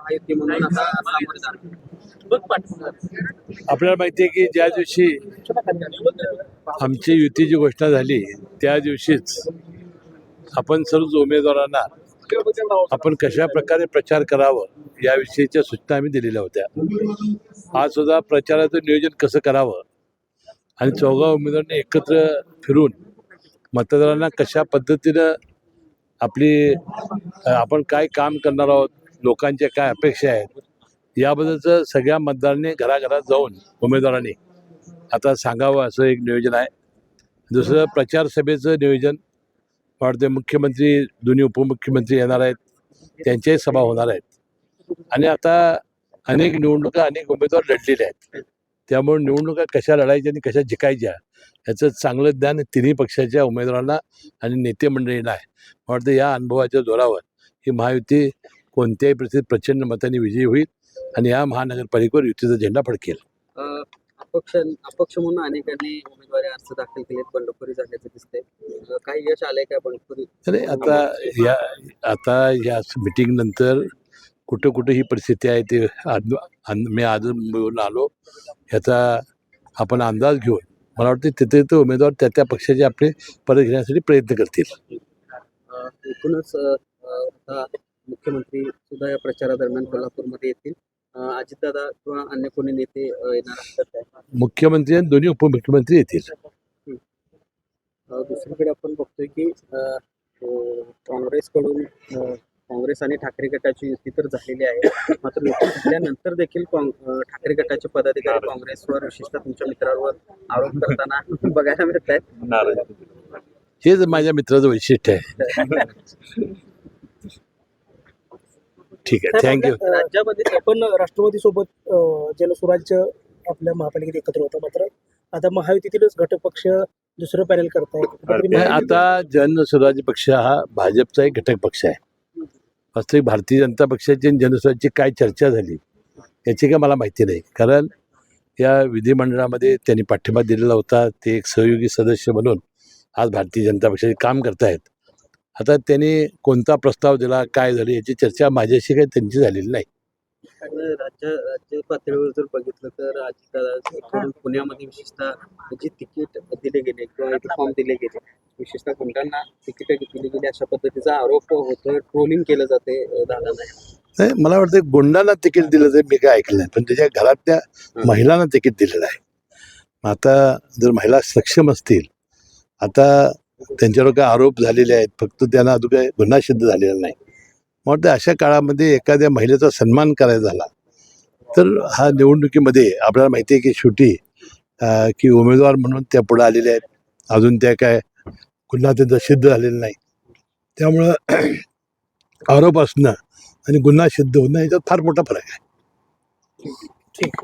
महायुती म्हणून आता सामोरे जाणार. आपल्याला माहिती आहे की ज्या दिवशी आमची युतीची घोषणा झाली त्या दिवशीच आपण सर्व उमेदवारांना आपण कशा प्रकारे प्रचार करावं याविषयीच्या सूचना आम्ही दिलेल्या होत्या. आज सुद्धा प्रचाराचं नियोजन कसं करावं आणि चौघा उमेदवारांनी एकत्र फिरून मतदारांना कशा पद्धतीनं आपली आपण काय काम करणार आहोत लोकांच्या काय अपेक्षा आहेत याबद्दलचं सगळ्या मतदारांनी घराघरात जाऊन उमेदवारांनी आता सांगावं असं एक नियोजन आहे. दुसरं प्रचार सभेचं नियोजन वाटते मुख्यमंत्री दोन्ही उपमुख्यमंत्री येणार आहेत त्यांच्याही सभा होणार आहेत. आणि आता अनेक निवडणुका अनेक उमेदवार लढलेले आहेत. त्यामुळे निवडणुका कशा लढायच्या आणि कशा जिकायच्या याचं चांगलं ज्ञान तिन्ही पक्षाच्या उमेदवारांना आणि नेते मंडळींना आहे. वाटतं या अनुभवाच्या जोरावर ही महायुती कोणत्याही परिस्थितीत प्रचंड मताने विजयी होईल आणि या महानगरपालिकेवर युतीचा झेंडा फडकेल. अपक्ष अपक्ष म्हणून अनेकांनी उमेदवारी अर्ज दाखल केलेत बंडखोरी झाल्याचं दिसतंय. अ, काही यश आलंय का बंडखोरी? अरे आता या आता या मिटिंग नंतर कुठं कुठं ही परिस्थिती आहे ते मी आज मिळून आलो. याचा आपण अंदाज घेऊन मला वाटतं तिथे ते उमेदवार त्या त्या पक्षाचे आपले परत घेण्यासाठी प्रयत्न करतील. एकूणच मुख्यमंत्री सुद्धा या प्रचारादरम्यान कोल्हापूरमध्ये येतील. अजितदादा किंवा अन्य कोणी नेते येणार असतात मुख्यमंत्री आणि दोन्ही उपमुख्यमंत्री येतील. दुसरीकडे आपण बघतोय की काँग्रेसकडून काँग्रेस आणि ठाकरे गटाची युती तर झालेली आहे. मात्र युती झाल्यानंतर देखील ठाकरे गटाचे पदाधिकारी काँग्रेसवर विशेषतः तुमच्या मित्रांवर आरोप करताना बघायला मिळत आहेत हेच माझ्या मित्राचं वैशिष्ट्य आहे. ठीक आहे. थँक्यू राज्यामध्ये आपण राष्ट्रवादी सोबत जलस्वराज्य आपल्या महापालिकेत एकत्र होतं मात्र आता महायुतीतीलच घटक पक्ष दुसरं पॅनल करतायत. आता जन स्वराज्य पक्ष हा भाजपचा एक घटक पक्ष आहे. वास्तविक भारतीय जनता पक्षाची जनस्वराज्याची काय चर्चा झाली याची काय मला माहिती नाही. कारण या विधिमंडळामध्ये त्यांनी पाठिंबा दिलेला होता. ते एक सहयोगी सदस्य म्हणून आज भारतीय जनता पक्षाचे काम करतायत. आता त्यांनी कोणता प्रस्ताव दिला काय झालं याची चर्चा माझ्याशी काही त्यांची झालेली नाही. राज्य राज्य पातळीवर जर बघितलं तर अजितदादाकडून पुण्यामध्ये विशेषतः जी तिकीट दिले गेले किंवा फॉर्म दिले गेले विशेषतः गुंडांना तिकीट दिली गेली अशा पद्धतीचा आरोप होतोय ट्रोलिंग केलं जाते दादा नाही मला वाटतं गुंडांना तिकीट दिलं ते मी काय ऐकलं नाही पण त्याच्या घरातल्या महिलांना तिकीट दिलेलं आहे. आता जर महिला सक्षम असतील आता त्यांच्यावर काय आरोप झालेले आहेत. फक्त त्यांना अजून काय गुन्हा सिद्ध झालेला नाही. मग वाटतं अशा काळामध्ये एखाद्या महिलेचा सन्मान करायचा झाला तर हा निवडणुकीमध्ये आपल्याला माहिती आहे की शेवटी की उमेदवार म्हणून त्या पुढे आलेल्या आहेत. अजून त्या काय गुन्हा त्यांचा सिद्ध झालेला नाही. त्यामुळं आरोप असणं आणि गुन्हा सिद्ध होणं याच्यात फार मोठा फरक आहे. ठीक.